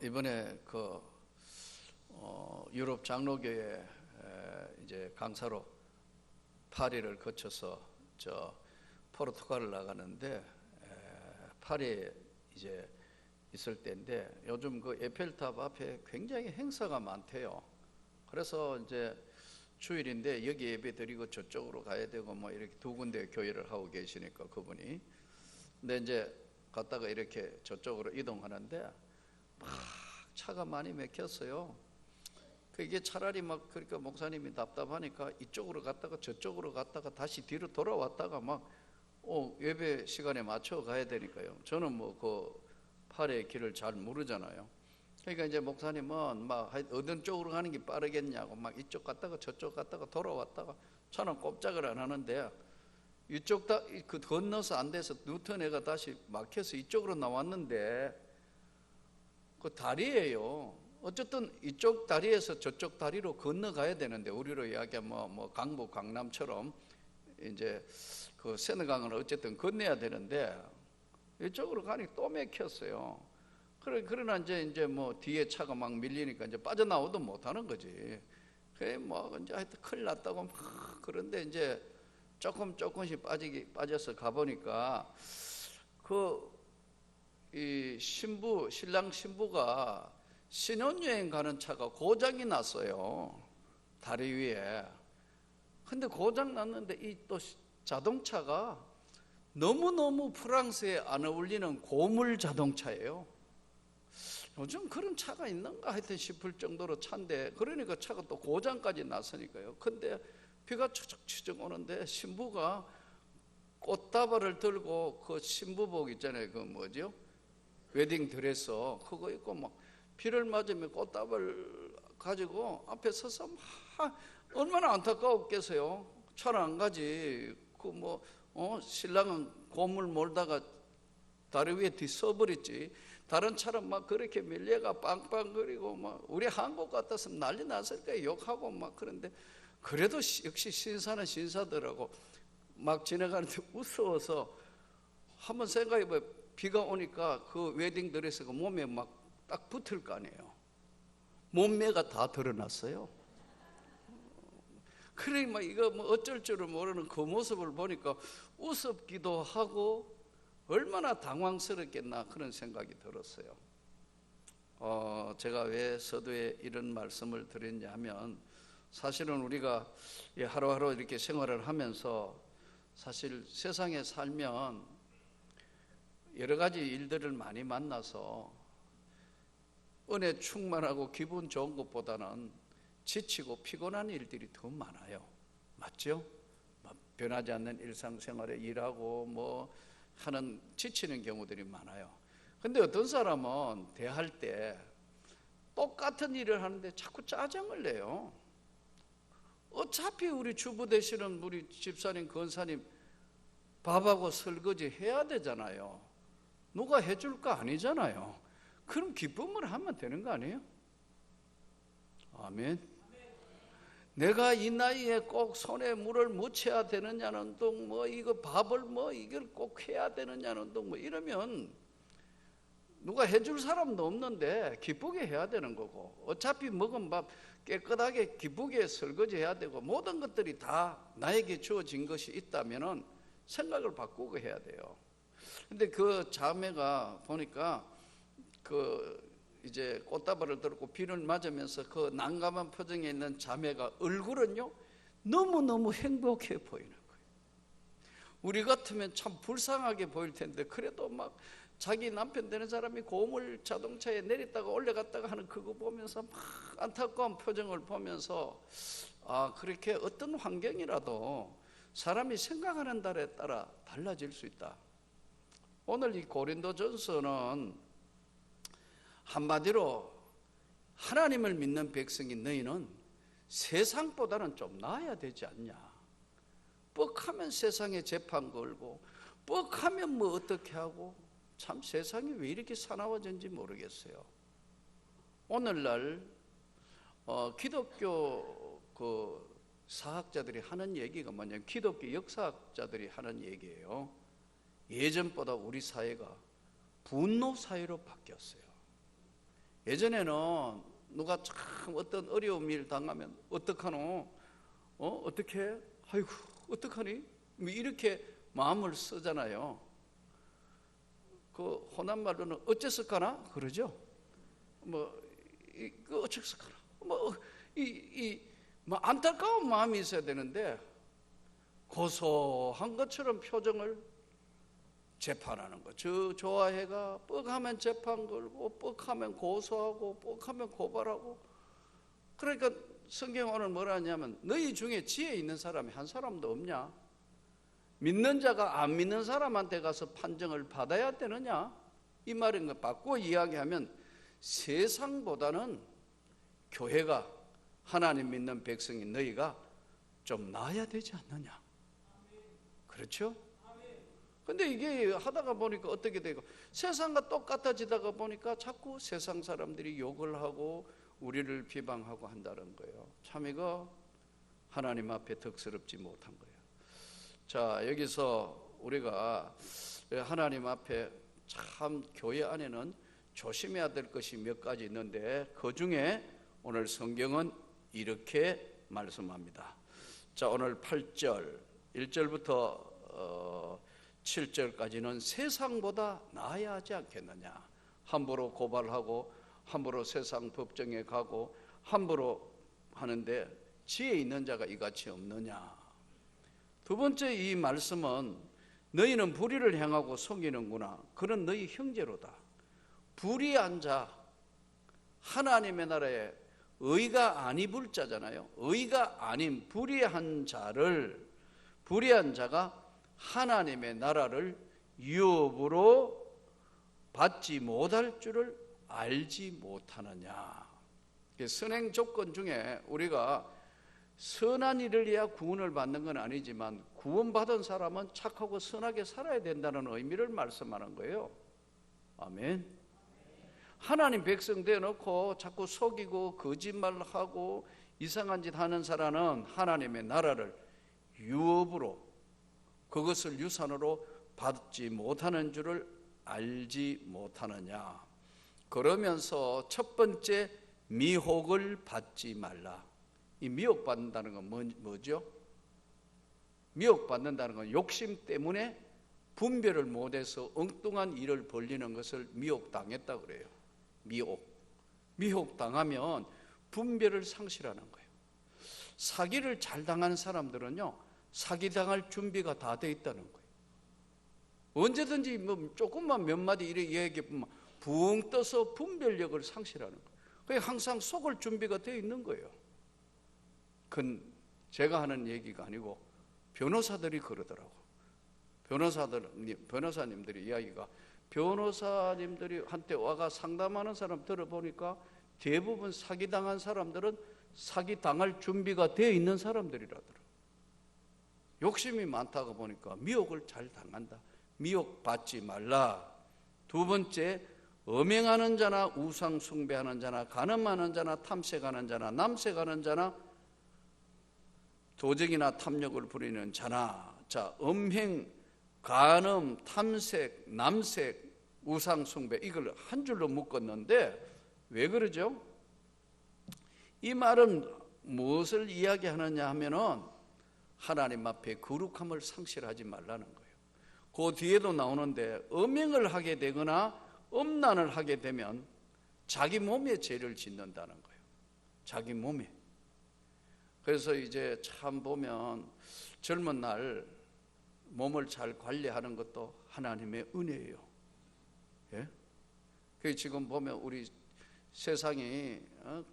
이번에 그 어, 유럽 장로교회 에, 이제 강사로 파리를 거쳐서 저 포르투갈을 나가는데 에, 파리에 이제 있을 때인데 요즘 그 에펠탑 앞에 굉장히 행사가 많대요. 그래서 이제 주일인데 여기 예배 드리고 저쪽으로 가야 되고 뭐 이렇게 두 군데 교회를 하고 계시니까 그분이 근데 이제 갔다가 이렇게 저쪽으로 이동하는데 막 차가 많이 막혔어요. 그게 차라리 막 그러니까 목사님이 답답하니까 이쪽으로 갔다가 저쪽으로 갔다가 다시 뒤로 돌아왔다가 막 어, 예배 시간에 맞춰 가야 되니까요. 저는 뭐 그 팔의 길을 잘 모르잖아요. 그러니까 이제 목사님은 막 어떤 쪽으로 가는 게 빠르겠냐고 막 이쪽 갔다가 저쪽 갔다가 돌아왔다가 저는 꼼짝을 안 하는데 이쪽 다 그 건너서 안 돼서 뉴턴에가 다시 막혀서 이쪽으로 나왔는데 그 다리예요. 어쨌든 이쪽 다리에서 저쪽 다리로 건너가야 되는데 우리로 이야기하면 뭐, 뭐 강북 강남처럼 이제 그 세느강을 어쨌든 건너야 되는데 이쪽으로 가니 또 막혔어요. 그래 그러나 이제 이제 뭐 뒤에 차가 막 밀리니까 이제 빠져나오도 못하는 거지. 그래 뭐 이제 하여튼 큰일 났다고 막 그런데 이제 조금 조금씩 빠지기 빠져서 가보니까 그 이 신부 신랑 신부가 신혼여행 가는 차가 고장이 났어요. 다리 위에. 근데 고장 났는데 이 또 자동차가 너무너무 프랑스에 안 어울리는 고물 자동차예요. 요즘 그런 차가 있는가 하여튼 싶을 정도로 차인데 그러니까 차가 또 고장까지 났으니까요. 근데 비가 추적추적 오는데 신부가 꽃다발을 들고 그 신부복 있잖아요. 그 뭐죠 웨딩 드레스 그거 입고 막 비를 맞으면 꽃다발 가지고 앞에 서서 막 얼마나 안타까웠겠어요. 차를 안 가지. 그 뭐 어, 신랑은 고물 몰다가 다리 위에 뒤서버렸지. 다른 차는 막 그렇게 밀려가 빵빵거리고 막 우리 한국 같았으면 난리 났을 거예요. 욕하고 막 그런데 그래도 역시 신사는 신사더라고. 막 지나가는데 무서워서 한번 생각해봐요. 비가 오니까 그 웨딩 드레스가 몸에 막 딱 붙을 거 아니에요. 몸매가 다 드러났어요. 그래 막 이거 뭐 어쩔 줄을 모르는 그 모습을 보니까 우습기도 하고 얼마나 당황스럽겠나 그런 생각이 들었어요. 어, 제가 왜 서두에 이런 말씀을 드렸냐 하면 사실은 우리가 하루하루 이렇게 생활을 하면서 사실 세상에 살면 여러 가지 일들을 많이 만나서 은혜 충만하고 기분 좋은 것보다는 지치고 피곤한 일들이 더 많아요. 맞죠? 뭐 변하지 않는 일상생활에 일하고 뭐 하는 지치는 경우들이 많아요. 근데 어떤 사람은 대할 때 똑같은 일을 하는데 자꾸 짜증을 내요. 어차피 우리 주부 되시는 우리 집사님, 권사님 밥하고 설거지 해야 되잖아요. 누가 해줄 거 아니잖아요. 그럼 기쁨을 하면 되는 거 아니에요? 아멘. 내가 이 나이에 꼭 손에 물을 묻혀야 되느냐는 둥 뭐 이거 밥을 뭐 이걸 꼭 해야 되느냐는 둥 뭐 이러면 누가 해줄 사람도 없는데 기쁘게 해야 되는 거고 어차피 먹은 밥 깨끗하게 기쁘게 설거지 해야 되고 모든 것들이 다 나에게 주어진 것이 있다면은 생각을 바꾸고 해야 돼요. 근데 그 자매가 보니까 그 이제 꽃다발을 들고 비를 맞으면서 그 난감한 표정에 있는 자매가 얼굴은요 너무너무 행복해 보이는 거예요. 우리 같으면 참 불쌍하게 보일 텐데 그래도 막 자기 남편 되는 사람이 고물 자동차에 내렸다가 올라갔다가 하는 그거 보면서 막 안타까운 표정을 보면서 아 그렇게 어떤 환경이라도 사람이 생각하는 달에 따라 달라질 수 있다. 오늘 이 고린도전서는 한마디로 하나님을 믿는 백성인 너희는 세상보다는 좀 나아야 되지 않냐. 뻑하면 세상에 재판 걸고, 뻑하면 뭐 어떻게 하고, 참 세상이 왜 이렇게 사나워졌는지 모르겠어요. 오늘날, 어, 기독교 그 사학자들이 하는 얘기가 뭐냐면, 기독교 역사학자들이 하는 얘기예요. 예전보다 우리 사회가 분노 사회로 바뀌었어요. 예전에는 누가 참 어떤 어려운 일 당하면 어떡하노? 어? 어떻게? 아이고, 어떡하니? 뭐 이렇게 마음을 쓰잖아요. 그 호남 말로는 어째서까나 그러죠. 뭐, 이, 그 어째서까나. 뭐, 이, 이, 뭐 안타까운 마음이 있어야 되는데 고소한 것처럼 표정을 재판하는 거. 저 좋아해가 뻑하면 재판 걸고 뻑하면 고소하고 뻑하면 고발하고 그러니까 성경 오늘 뭐라 하냐면 너희 중에 지혜 있는 사람이 한 사람도 없냐? 믿는 자가 안 믿는 사람한테 가서 판정을 받아야 되느냐? 이 말인 거 바꾸어 이야기하면 세상보다는 교회가 하나님 믿는 백성이 너희가 좀 나아야 되지 않느냐? 그렇죠? 근데 이게 하다가 보니까 어떻게 되고 세상과 똑같아지다가 보니까 자꾸 세상 사람들이 욕을 하고 우리를 비방하고 한다는 거예요. 참 이거 하나님 앞에 덕스럽지 못한 거예요. 자, 여기서 우리가 하나님 앞에 참 교회 안에는 조심해야 될 것이 몇 가지 있는데 그 중에 오늘 성경은 이렇게 말씀합니다. 자, 오늘 8절 1절부터 어, 7절까지는 세상보다 나아야 하지 않겠느냐. 함부로 고발하고 함부로 세상 법정에 가고 함부로 하는데 지혜 있는 자가 이같이 없느냐. 두 번째 이 말씀은 너희는 불의를 행하고 속이는구나. 그런 너희 형제로다. 불의한 자, 하나님의 나라에 의가 아니불 자잖아요. 의가 아닌 불의한 자를 불의한 자가 하나님의 나라를 유업으로 받지 못할 줄을 알지 못하느냐. 선행 조건 중에 우리가 선한 일을 해야 구원을 받는 건 아니지만 구원받은 사람은 착하고 선하게 살아야 된다는 의미를 말씀하는 거예요. 아멘. 하나님 백성 되어놓고 자꾸 속이고 거짓말하고 이상한 짓 하는 사람은 하나님의 나라를 유업으로 그것을 유산으로 받지 못하는 줄을 알지 못하느냐. 그러면서 첫 번째 미혹을 받지 말라. 이 미혹받는다는 건 뭐, 뭐죠? 미혹받는다는 건 욕심 때문에 분별을 못해서 엉뚱한 일을 벌리는 것을 미혹당했다 그래요. 미혹. 미혹당하면 분별을 상실하는 거예요. 사기를 잘 당하는 사람들은요, 사기당할 준비가 다 돼 있다는 거예요. 언제든지 뭐 조금만 몇 마디 이래 얘기하면 붕 떠서 분별력을 상실하는 거예요. 그게 항상 속을 준비가 되어 있는 거예요. 그건 제가 하는 얘기가 아니고 변호사들이 그러더라고. 변호사들, 변호사님들이 이야기가 변호사님들이 한테 와가 상담하는 사람 들어보니까 대부분 사기 당한 사람들은 사기 당할 준비가 되어 있는 사람들이라더라. 욕심이 많다고 보니까 미혹을 잘 당한다. 미혹 받지 말라. 두 번째, 음행하는 자나 우상 숭배하는 자나 간음하는 자나 탐색하는 자나 남색하는 자나 도적이나 탐욕을 부리는 자나 자 음행, 간음, 탐색, 남색, 우상 숭배 이걸 한 줄로 묶었는데 왜 그러죠? 이 말은 무엇을 이야기하느냐 하면은 하나님 앞에 거룩함을 상실하지 말라는 거예요. 그 뒤에도 나오는데 음행을 하게 되거나 음란을 하게 되면 자기 몸에 죄를 짓는다는 거예요. 자기 몸에. 그래서 이제 참 보면 젊은 날 몸을 잘 관리하는 것도 하나님의 은혜예요. 예? 그 지금 보면 우리 세상이 어?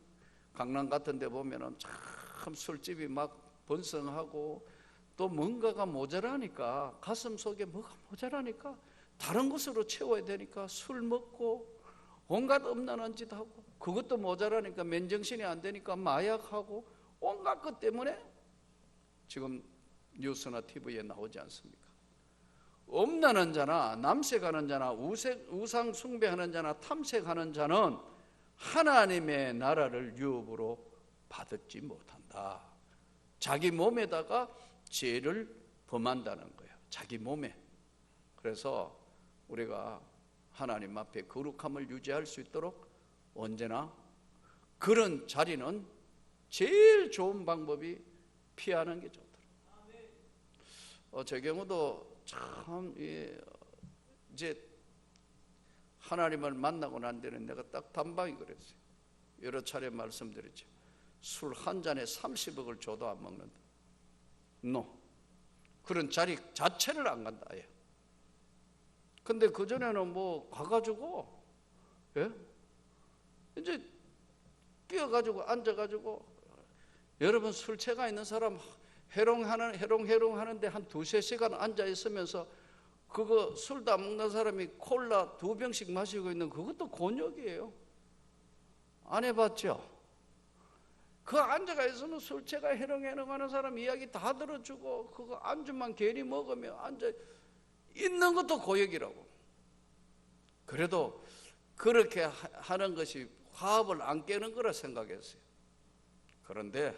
강남 같은 데 보면은 참 술집이 막 번성하고 또 뭔가가 모자라니까 가슴 속에 뭐가 모자라니까 다른 것으로 채워야 되니까 술 먹고 온갖 음란한 짓 하고 그것도 모자라니까 맨정신이 안 되니까 마약하고 온갖 것 때문에 지금 뉴스나 TV에 나오지 않습니까? 음란한 자나 남색하는 자나 우색, 우상 숭배하는 자나 탐색하는 자는 하나님의 나라를 유업으로 받지 못한다. 자기 몸에다가 죄를 범한다는 거예요. 자기 몸에. 그래서 우리가 하나님 앞에 거룩함을 유지할 수 있도록 언제나 그런 자리는 제일 좋은 방법이 피하는 게 좋더라. 어, 제 경우도 참 예, 이제 하나님을 만나고 난 뒤는 내가 딱 단방이 그랬어요. 여러 차례 말씀드렸죠. 술 한 잔에 30억을 줘도 안 먹는다. 노. 그런 자리 자체를 안 간다. 예. 근데 그전에는 뭐 가가지고, 예? 이제 끼어가지고 앉아가지고, 여러분 술 체가 있는 사람 해롱하는, 해롱해롱 하는데 한 두세 시간 앉아 있으면서 그거 술도 안 먹는 사람이 콜라 두 병씩 마시고 있는 그것도 곤욕이에요. 안 해봤죠? 그 앉아가 있으면 술채가 해롱해롱 하는 사람 이야기 다 들어주고 그거 안주만 괜히 먹으면 앉아 있는 것도 고역이라고. 그래도 그렇게 하- 하는 것이 화합을 안 깨는 거라 생각했어요. 그런데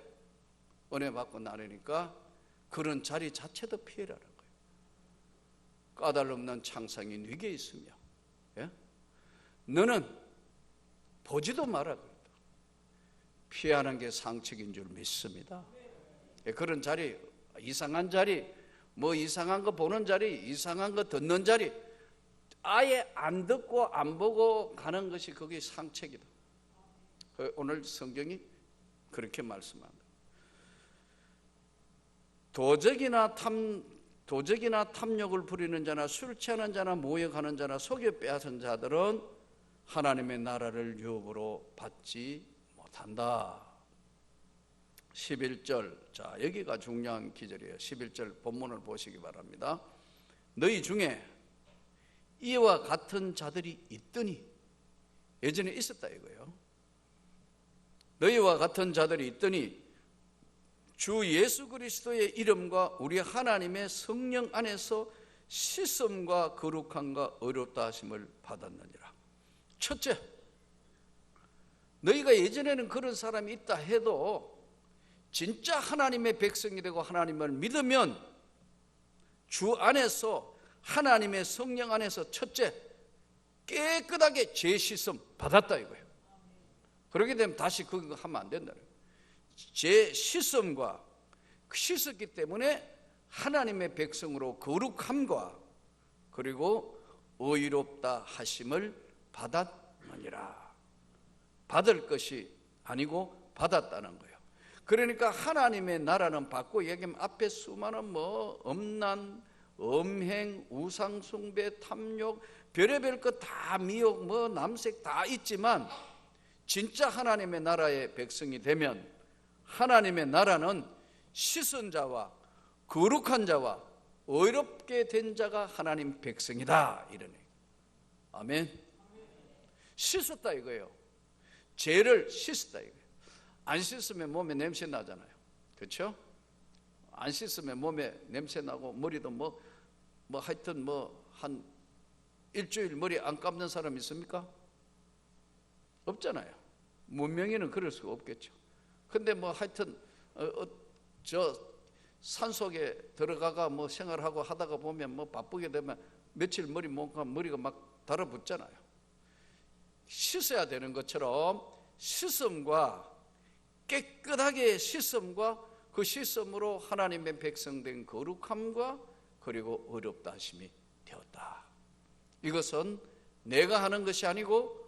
은혜 받고 나누니까 그런 자리 자체도 피해라는 거예요. 까닭없는 창상이 네게 있으며 예? 너는 보지도 그랬다. 피하는 게 상책인 줄 믿습니다. 예, 그런 자리 이상한 자리 뭐 이상한 거 보는 자리 이상한 거 듣는 자리 아예 안 듣고 안 보고 가는 것이 그게 상책이다. 그 오늘 성경이 그렇게 말씀한다. 도적이나 탐 도적이나 탐욕을 부리는 자나 술 취하는 자나 모욕하는 자나 속여 빼앗은 자들은 하나님의 나라를 유업으로 받지 못한다. 11절. 자, 여기가 중요한 기절이에요. 11절 본문을 보시기 바랍니다. 너희 중에 이와 같은 자들이 있더니 예전에 있었다 이거예요. 너희와 같은 자들이 있더니 주 예수 그리스도의 이름과 우리 하나님의 성령 안에서 씻음과 거룩함과 어렵다 하심을 받았느니라. 첫째, 너희가 예전에는 그런 사람이 있다 해도 진짜 하나님의 백성이 되고 하나님을 믿으면 주 안에서 하나님의 성령 안에서 첫째 깨끗하게 죄 씻음 받았다 이거예요. 그렇게 되면 다시 그거 하면 안 된다. 죄 씻음과 씻었기 때문에 하나님의 백성으로 거룩함과 그리고 의롭다 하심을 받았느니라. 받을 것이 아니고 받았다는 거예요. 그러니까 하나님의 나라는 받고 얘기하면 앞에 수많은 뭐 음란, 음행, 우상숭배, 탐욕, 별의별 것 다 미혹, 뭐 남색 다 있지만 진짜 하나님의 나라의 백성이 되면 하나님의 나라는 씻은 자와 거룩한 자와 의롭게 된 자가 하나님 백성이다 이러네. 아멘. 씻었다 이거예요. 죄를 씻었다 이거예요. 안 씻으면 몸에 냄새 나잖아요. 그렇죠? 안 씻으면 몸에 냄새 나고 머리도 뭐, 뭐 하여튼 뭐 한 일주일 머리 안 감는 사람 있습니까? 없잖아요. 문명에는 그럴 수가 없겠죠. 근데 뭐 하여튼 어, 어, 저 산 속에 들어가가 뭐 생활하고 하다가 보면 뭐 바쁘게 되면 며칠 머리 못 가면 머리가 막 달아붙잖아요. 씻어야 되는 것처럼 씻음과 깨끗하게 씻음과 그 씻음으로 하나님의 백성된 거룩함과 그리고 어렵다 하심이 되었다. 이것은 내가 하는 것이 아니고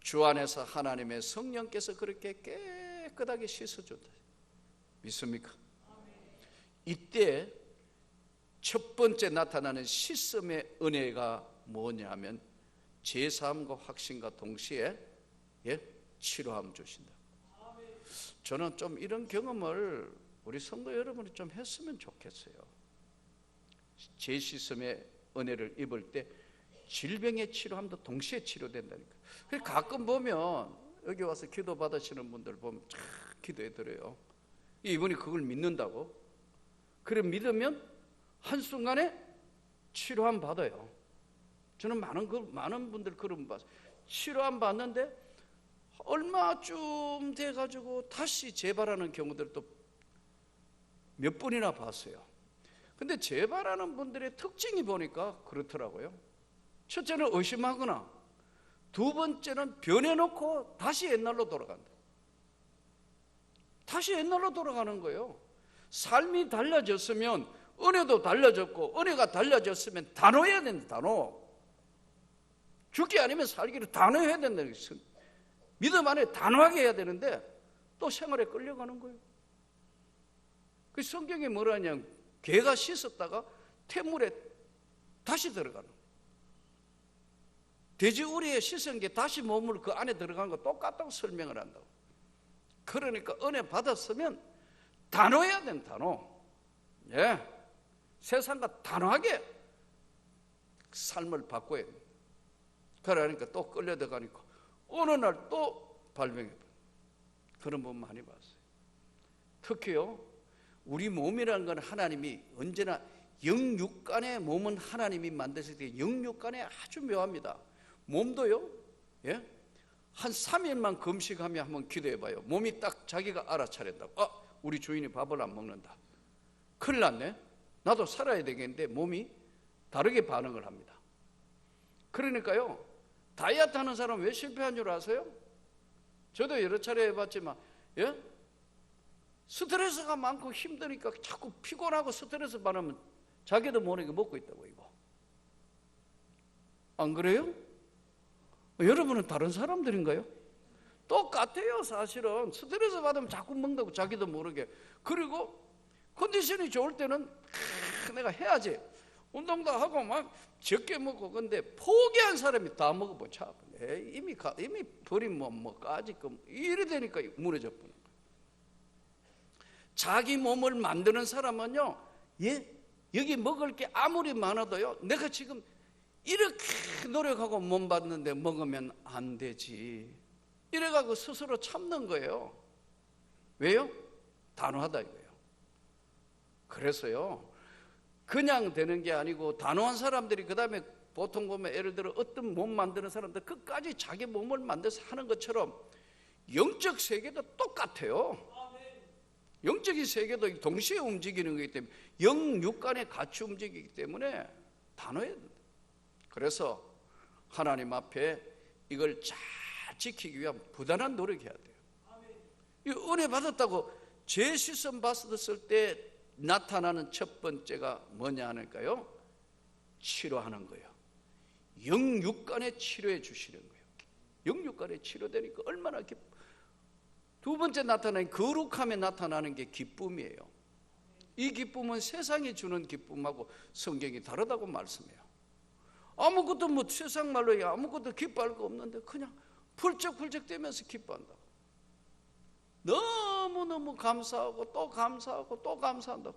주 안에서 하나님의 성령께서 그렇게 깨끗하게 씻어준다. 믿습니까? 이때 첫 번째 나타나는 씻음의 은혜가 뭐냐면 제사함과 확신과 동시에 예? 치료함 주신다. 저는 좀 이런 경험을 우리 성도 여러분이 좀 했으면 좋겠어요. 제시섬의 은혜를 입을 때 질병의 치료함도 동시에 치료된다니까. 그래서 가끔 보면 여기 와서 기도 받으시는 분들 보면 참 기도해 드려요. 이분이 그걸 믿는다고. 그래 믿으면 한 순간에 치료함 받아요. 저는 많은 그 많은 분들 그런 분 봤어요. 치료함 받는데 얼마쯤 돼 가지고 다시 재발하는 경우들도 몇 번이나 봤어요. 근데 재발하는 분들의 특징이 보니까 그렇더라고요. 첫째는 의심하거나 두 번째는 변해놓고 다시 옛날로 돌아간다. 다시 옛날로 돌아가는 거예요. 삶이 달라졌으면 은혜도 달라졌고 은혜가 달라졌으면 단호해야 된다. 단호. 죽기 아니면 살기를 단호해야 된다는 것은 믿음 안에 단호하게 해야 되는데 또 생활에 끌려가는 거예요. 그 성경에 뭐라 하냐 개가 씻었다가 태물에 다시 들어가는. 돼지우리에 씻은 게 다시 몸을 그 안에 들어간 거 똑같다고 설명을 한다고. 그러니까 은혜 받았으면 단호해야 된 단호. 예. 세상과 단호하게 삶을 바꿔야 돼. 그러니까 또 끌려 들어가니까 어느 날 또 발병해. 그런 분 많이 봤어요. 특히요, 우리 몸이라는 건 하나님이 언제나 영육간의 몸은 하나님이 만드실 때 영육간에 아주 묘합니다. 몸도요, 예? 한 3일만 금식하며 한번 기도해 봐요. 몸이 딱 자기가 알아차린다고. 아, 우리 주인이 밥을 안 먹는다. 큰일 났네. 나도 살아야 되겠는데 몸이 다르게 반응을 합니다. 그러니까요, 다이어트 하는 사람 왜 실패한 줄 아세요? 저도 여러 차례 해봤지만, 예? 스트레스가 많고 힘드니까 자꾸 피곤하고 스트레스 받으면 자기도 모르게 먹고 있다고, 이거. 안 그래요? 여러분은 다른 사람들인가요? 똑같아요, 사실은. 스트레스 받으면 자꾸 먹는다고 자기도 모르게. 그리고 컨디션이 좋을 때는 크, 내가 해야지. 운동도 하고 막 적게 먹고 근데 포기한 사람이 다 먹어보자. 에이, 이미 가, 이미 버린 뭐, 뭐 까짓 거 이래 되니까 무너져 버는 거예요. 자기 몸을 만드는 사람은요, 예, 여기 먹을 게 아무리 많아도요, 내가 지금 이렇게 노력하고 몸 받는데 먹으면 안 되지. 이래가고 스스로 참는 거예요. 왜요? 단호하다 이거예요. 그래서요, 그냥 되는 게 아니고 단호한 사람들이 그 다음에 보통 보면 예를 들어 어떤 몸 만드는 사람들 끝까지 자기 몸을 만들어서 하는 것처럼 영적 세계도 똑같아요. 영적인 세계도 동시에 움직이는 거기 때문에 영육 간에 같이 움직이기 때문에 단호해야 된다. 그래서 하나님 앞에 이걸 잘 지키기 위한 부단한 노력해야 돼요. 이 은혜 받았다고 죄 시선 받았을 때 나타나는 첫 번째가 뭐냐 하니까요. 치료하는 거예요. 영육간에 치료해 주시는 거예요. 영육간에 치료되니까 얼마나 기뻐. 두 번째 나타나는 거룩함에 나타나는 게 기쁨이에요. 이 기쁨은 세상이 주는 기쁨하고 성경이 다르다고 말씀해요. 아무것도 뭐 세상 말로 아무것도 기뻐할 거 없는데 그냥 펄쩍펄쩍 되면서 기뻐한다. 너무 너무 감사하고 또 감사하고 또 감사한다.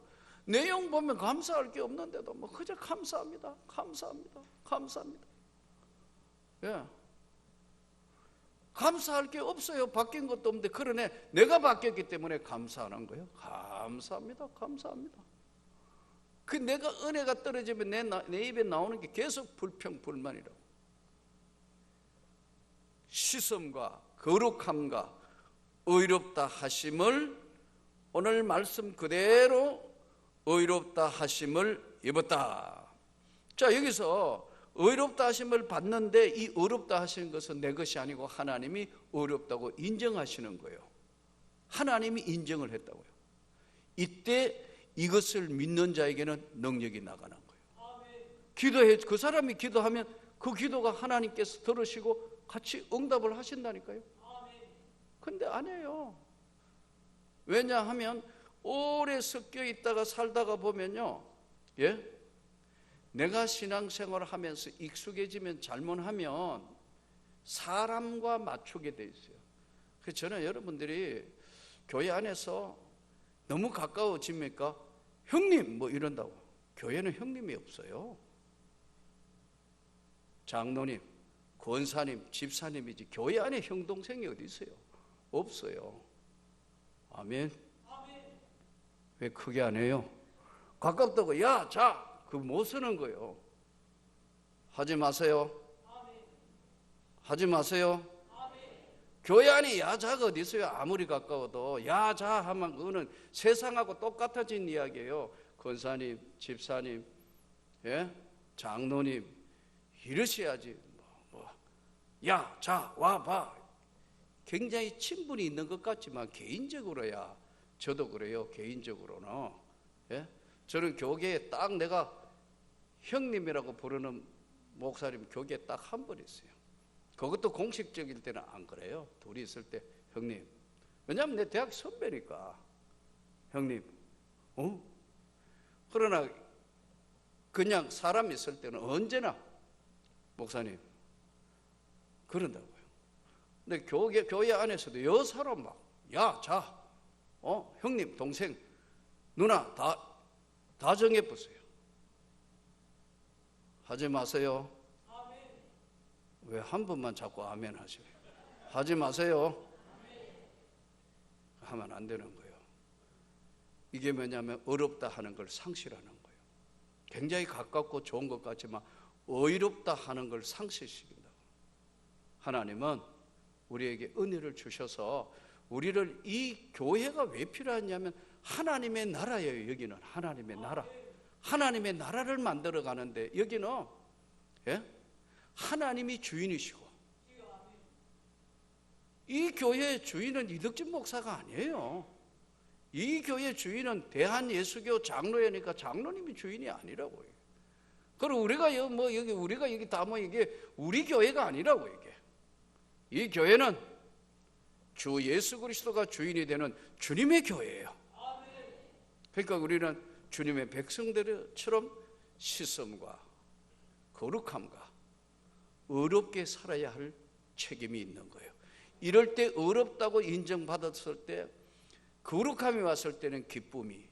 내용 보면 감사할 게 없는데도 뭐 그저 감사합니다. 감사합니다. 감사합니다. 예. 감사할 게 없어요. 바뀐 것도 없는데 그러네 내가 바뀌었기 때문에 감사하는 거예요. 감사합니다. 감사합니다. 그 내가 은혜가 떨어지면 내, 내 입에 나오는 게 계속 불평 불만이라고. 시섬과 거룩함과 의롭다 하심을 오늘 말씀 그대로 의롭다 하심을 입었다. 자, 여기서 의롭다 하심을 받는데 이 의롭다 하시는 것은 내 것이 아니고 하나님이 의롭다고 인정하시는 거예요. 하나님이 인정을 했다고요. 이때 이것을 믿는 자에게는 능력이 나가는 거예요. 기도해 그 사람이 기도하면 그 기도가 하나님께서 들으시고 같이 응답을 하신다니까요. 근데 아니에요. 왜냐하면 오래 섞여 있다가 살다가 보면요. 예? 내가 신앙생활을 하면서 익숙해지면 잘못하면 사람과 맞추게 돼 있어요. 그래서 저는 여러분들이 교회 안에서 너무 가까워집니까? 형님 뭐 이런다고. 교회는 형님이 없어요. 장로님, 권사님, 집사님이지 교회 안에 형 동생이 어디 있어요? 없어요. 아멘. 왜 크게 안 해요? 가깝다고 야, 자, 그 못 쓰는 거예요. 하지 마세요. 하지 마세요. 교회 안에 야자가 어디 있어요? 아무리 가까워도 야자 하면 그거는 세상하고 똑같아진 이야기예요. 권사님, 집사님, 예? 장로님 이러셔야지. 뭐, 뭐. 야, 자, 와 봐. 굉장히 친분이 있는 것 같지만 개인적으로야 저도 그래요. 개인적으로는. 예? 저는 교계에 딱 내가 형님이라고 부르는 목사님 교계에 딱 한 번 있어요. 그것도 공식적일 때는 안 그래요. 둘이 있을 때 형님. 왜냐하면 내 대학 선배니까 형님. 어? 그러나 그냥 사람 있을 때는 언제나 목사님 그런다고요. 근데 교회 교회 안에서도 여 사람 막 야, 자, 어, 형님, 동생, 누나 다 다 정해 보세요. 하지 마세요. 왜 한 번만 자꾸 아멘 하세요? 하지 마세요. 하면 안 되는 거예요. 이게 뭐냐면 어렵다 하는 걸 상실하는 거예요. 굉장히 가깝고 좋은 것 같지만 어이롭다 하는 걸 상실시킨다. 하나님은 우리에게 은혜를 주셔서 우리를 이 교회가 왜 필요하냐면 하나님의 나라예요. 여기는 하나님의 나라. 하나님의 나라를 만들어 가는데 여기는 예? 하나님이 주인이시고 이 교회의 주인은 이덕진 목사가 아니에요. 이 교회 주인은 대한 예수교 장로회니까 장로님이 주인이 아니라고요. 그리고 우리가 뭐 여기 우리가 여기 다 뭐 이게 우리 교회가 아니라고 이게. 이 교회는 주 예수 그리스도가 주인이 되는 주님의 교회예요. 그러니까 우리는 주님의 백성들처럼 시সম과 거룩함과 어렵게 살아야 할 책임이 있는 거예요. 이럴 때 어렵다고 인정받았을 때 거룩함이 왔을 때는 기쁨이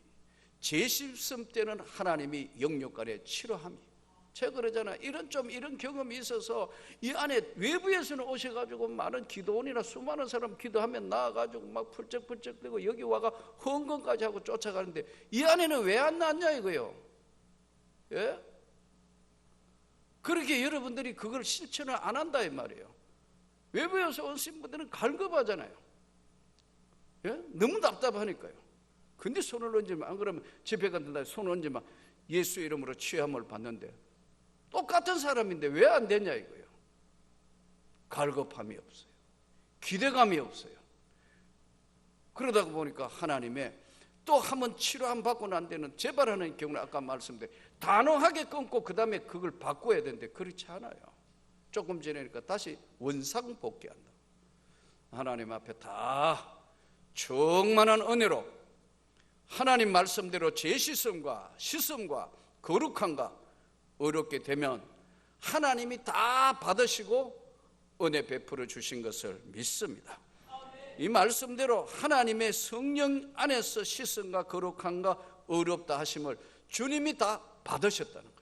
제실씀 때는 하나님이 영역간의 치료함이 제가 그러잖아. 이런 좀 이런 경험이 있어서 이 안에 외부에서는 오셔가지고 많은 기도원이나 수많은 사람 기도하면 나와가지고 막 펄쩍펄쩍대고 여기 와가 헌금까지 하고 쫓아가는데 이 안에는 왜 안 나왔냐 이거요. 예? 그렇게 여러분들이 그걸 실천을 안 한다 이 말이에요. 외부에서 오신 분들은 갈급하잖아요. 예? 너무 답답하니까요. 근데 손을 얹으면 안 그러면 집에 간다 손 얹으면 예수 이름으로 취함을 받는데 똑같은 사람인데 왜 안 되냐 이거예요. 갈급함이 없어요. 기대감이 없어요. 그러다 보니까 하나님의 또 한 번 치료 안 받고 난 데는 재발하는 경우는 아까 말씀드린 단호하게 끊고 그 다음에 그걸 바꿔야 되는데 그렇지 않아요. 조금 지내니까 다시 원상 복귀한다. 하나님 앞에 다 충만한 은혜로 하나님 말씀대로 제시성과 시성과 거룩함과 어렵게 되면 하나님이 다 받으시고 은혜 베풀어 주신 것을 믿습니다. 이 말씀대로 하나님의 성령 안에서 시선과 거룩함과 어렵다 하심을 주님이 다 받으셨다는 거예요.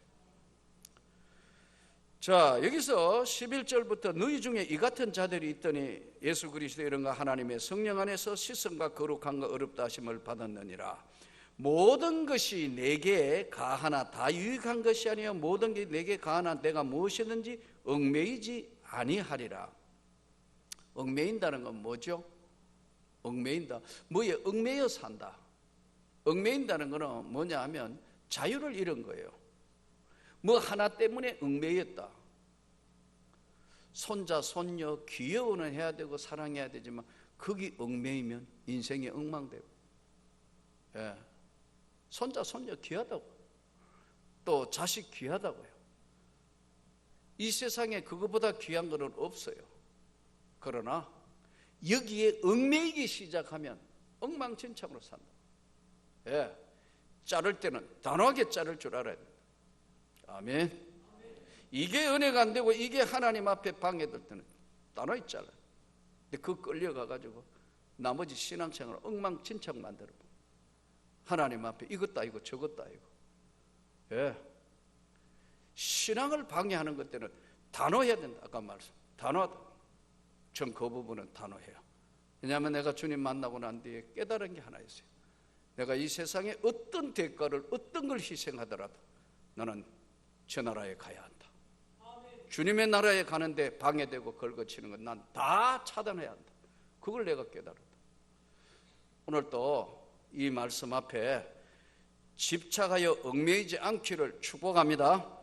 자, 여기서 11절부터 너희 중에 이 같은 자들이 있더니 예수 그리스도 이런 가 하나님의 성령 안에서 시선과 거룩함과 어렵다 하심을 받았느니라. 모든 것이 내게 가하나 다 유익한 것이 아니요 모든 게 내게 가하나 내가 무엇이든지 얽매이지 아니하리라. 얽매인다는 건 뭐죠? 얽매인다. 뭐에 얽매여 산다. 얽매인다는 거는 뭐냐 하면 자유를 잃은 거예요. 뭐 하나 때문에 얽매였다. 손자, 손녀, 귀여워는 해야 되고 사랑해야 되지만 거기 얽매이면 인생이 엉망되고. 예. 손자, 손녀 귀하다고. 또 자식 귀하다고요. 이 세상에 그거보다 귀한 것은 없어요. 그러나 여기에 얽매이기 시작하면 엉망진창으로 산다. 예. 자를 때는 단호하게 자를 줄 알아야 된다. 아멘. 이게 은혜가 안 되고 이게 하나님 앞에 방해될 때는 단호히 잘라. 근데 그 끌려가 가지고 나머지 신앙생활을 엉망진창 만들어. 하나님 앞에 이것도 아니고 저것도 아니고. 예. 신앙을 방해하는 것 때는 단호해야 된다. 아까 말씀. 단호하다. 전 그 부분은 단호해요. 왜냐하면 내가 주님 만나고 난 뒤에 깨달은 게 하나 있어요. 내가 이 세상에 어떤 대가를 어떤 걸 희생하더라도 너는 저 나라에 가야 한다. 주님의 나라에 가는데 방해되고 걸거치는 건 난 다 차단해야 한다. 그걸 내가 깨달았다. 오늘 또 이 말씀 앞에 집착하여 얽매이지 않기를 축복합니다.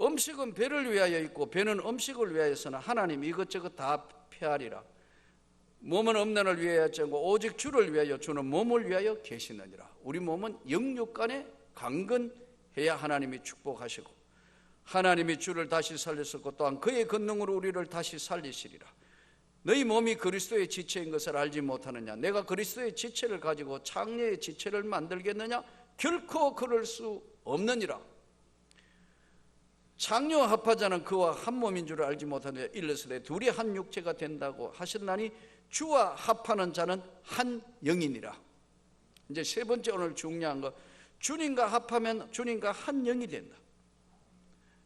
음식은 배를 위하여 있고 배는 음식을 위하여서는 하나님 이것저것 다 폐하리라. 몸은 없는을 위하여 정고 오직 주를 위하여 주는 몸을 위하여 계시느니라. 우리 몸은 영육간에 강건해야 하나님이 축복하시고 하나님이 주를 다시 살렸었고 또한 그의 권능으로 우리를 다시 살리시리라. 너희 몸이 그리스도의 지체인 것을 알지 못하느냐? 내가 그리스도의 지체를 가지고 창녀의 지체를 만들겠느냐? 결코 그럴 수 없느니라. 창녀 합하자는 그와 한 몸인 줄 알지 못하느냐? 일러스되 둘이 한 육체가 된다고 하셨나니 주와 합하는 자는 한 영이니라. 이제 세 번째 오늘 중요한 거 주님과 합하면 주님과 한 영이 된다.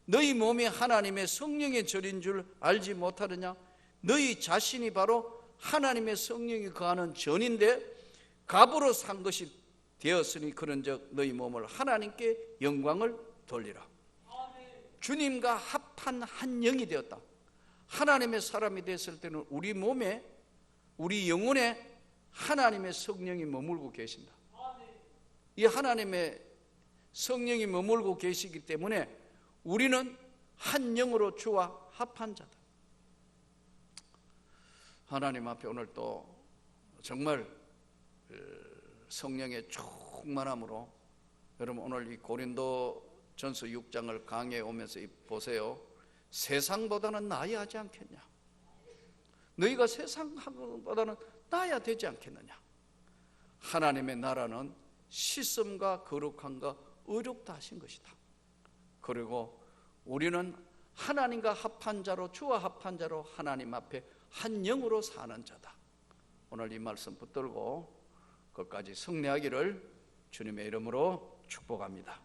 너희 몸이 하나님의 성령의 절인 줄 알지 못하느냐? 너희 자신이 바로 하나님의 성령이 거하는 전인데 갑으로 산 것이 되었으니 그런즉 너희 몸을 하나님께 영광을 돌리라. 주님과 합한 한 영이 되었다. 하나님의 사람이 됐을 때는 우리 몸에 우리 영혼에 하나님의 성령이 머물고 계신다. 이 하나님의 성령이 머물고 계시기 때문에 우리는 한 영으로 주와 합한 자다. 하나님 앞에 오늘 또 정말 어, 성령의 충만함으로 여러분 오늘 이 고린도 전서 6장을 강해 오면서 보세요. 세상보다는 나아야 하지 않겠냐? 너희가 세상보다는 나아야 되지 않겠느냐? 하나님의 나라는 시슴과 거룩함과 의롭다 하신 것이다. 그리고 우리는 하나님과 합한 자로 주와 합한 자로 하나님 앞에 한 영으로 사는 자다. 오늘 이 말씀 붙들고 끝까지 승리하기를 주님의 이름으로 축복합니다.